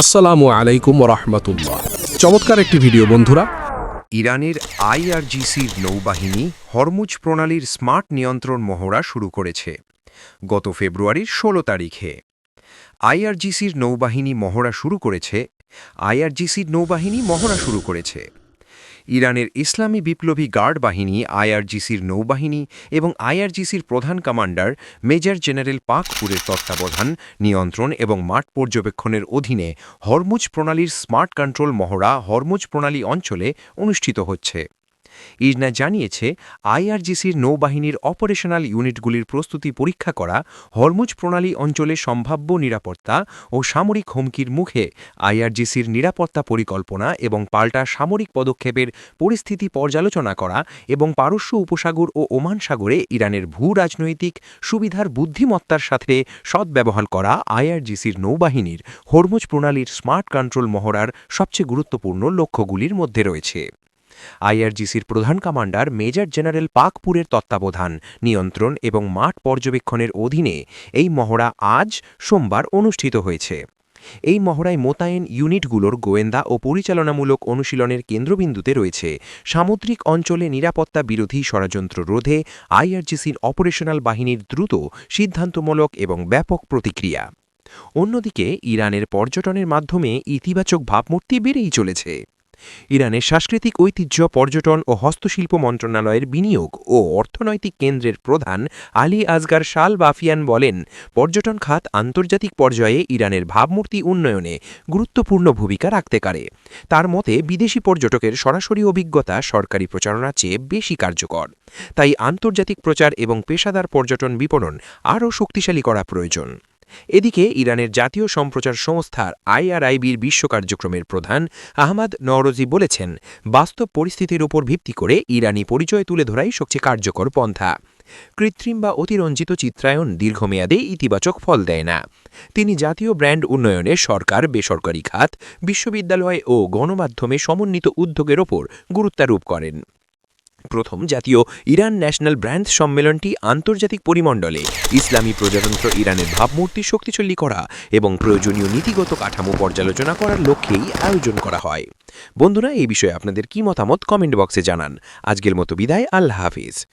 আসসালামু আলাইকুম রহমতুল্লাহ চমৎকার একটি ভিডিও, বন্ধুরা। ইরানের আইআরজিসির নৌবাহিনী হরমুজ প্রণালীর স্মার্ট নিয়ন্ত্রণ মহড়া শুরু করেছে গত ফেব্রুয়ারির ১৬ তারিখে। আইআরজিসির নৌবাহিনী মহড়া শুরু করেছে, আইআরজিসির নৌবাহিনী মহড়া শুরু করেছে। ইরানের ইসলামী বিপ্লবী গার্ড বাহিনী, আইআরজিসির নৌবাহিনী এবং আইআরজিসির প্রধান কমান্ডার মেজর জেনারেল পাকপুরের তত্ত্বাবধান, নিয়ন্ত্রণ এবং মাঠ পর্যবেক্ষণের অধীনে হরমুজ প্রণালীর স্মার্ট কন্ট্রোল মহড়া হরমুজ প্রণালী অঞ্চলে অনুষ্ঠিত হচ্ছে। ইজনা জানিয়েছে, আইআরজিসির নৌবাহিনীর অপারেশনাল ইউনিটগুলির প্রস্তুতি পরীক্ষা করা হরমুজ প্রণালী অঞ্চলে সম্ভাব্য নিরাপত্তা ও সামরিক হুমকির মুখে আইআরজিসির নিরাপত্তা পরিকল্পনা এবং পাল্টা সামরিক পদক্ষেপের পরিস্থিতি পর্যালোচনা করা এবং পারস্য উপসাগর ও ওমান সাগরে ইরানের ভূ রাজনৈতিক সুবিধার বুদ্ধিমত্তার সাথে সদ্ব্যবহার করা আইআরজিসির নৌবাহিনীর হরমুজ প্রণালীর স্মার্ট কন্ট্রোল মহড়ার সবচেয়ে গুরুত্বপূর্ণ লক্ষ্যগুলির মধ্যে রয়েছে। আইআরজিসির প্রধান কমান্ডার মেজর জেনারেল পাকপুরের তত্ত্বাবধান, নিয়ন্ত্রণ এবং মাঠ পর্যবেক্ষণের অধীনে এই মহড়া আজ সোমবার অনুষ্ঠিত হয়েছে। এই মহড়ায় মোতায়েন ইউনিটগুলোর গোয়েন্দা ও পরিচালনামূলক অনুশীলনের কেন্দ্রবিন্দুতে রয়েছে সামুদ্রিক অঞ্চলে নিরাপত্তা বিরোধী ষড়যন্ত্র রোধে আইআরজিসির অপারেশনাল বাহিনীর দ্রুত, সিদ্ধান্তমূলক এবং ব্যাপক প্রতিক্রিয়া। অন্যদিকে, ইরানের পর্যটনের মাধ্যমে ইতিবাচক ভাবমূর্তি বেড়েই চলেছে। ইরানের সাংস্কৃতিক ঐতিহ্য, পর্যটন ও হস্তশিল্প মন্ত্রণালয়ের বিনিয়োগ ও অর্থনৈতিক কেন্দ্রের প্রধান আলী আজগার শাল বাফিয়ান বলেন, পর্যটন খাত আন্তর্জাতিক পর্যায়ে ইরানের ভাবমূর্তি উন্নয়নে গুরুত্বপূর্ণ ভূমিকা রাখতে পারে। তার মতে, বিদেশি পর্যটকের সরাসরি অভিজ্ঞতা সরকারি প্রচারণার চেয়ে বেশি কার্যকর। তাই আন্তর্জাতিক প্রচার এবং পেশাদার পর্যটন বিপণন আরও শক্তিশালী করা প্রয়োজন। এদিকে ইরানের জাতীয় সম্প্রচার সংস্থার আইআরআইবির বিশ্ব কার্যক্রমের প্রধান আহমাদ নওরোজি বলেছেন, বাস্তব পরিস্থিতির উপর ভিত্তি করে ইরানি পরিচয় তুলে ধরাই সবচেয়ে কার্যকর পন্থা। কৃত্রিম বা অতিরঞ্জিত চিত্রায়ন দীর্ঘমেয়াদে ইতিবাচক ফল দেয় না। তিনি জাতীয় ব্র্যান্ড উন্নয়নে সরকার, বেসরকারি খাত, বিশ্ববিদ্যালয় ও গণমাধ্যমে সমন্বিত উদ্যোগের ওপর গুরুত্বারোপ করেন। প্রথম জাতীয় ইরান ন্যাশনাল ব্র্যান্ড সম্মেলনটি আন্তর্জাতিক পরিমণ্ডলে। ইসলামী প্রজাতন্ত্র ইরানের ভাবমূর্তি শক্তিশালী করা এবং প্রয়োজনীয় নীতিগত কাঠামো পর্যালোচনা করার লক্ষ্যেই আয়োজন করা হয়। বন্ধুরা, এই বিষয়ে আপনাদের কি মতামত কমেন্ট বক্সে জানান। আজকের মতো বিদায়, আল্লাহ হাফিজ।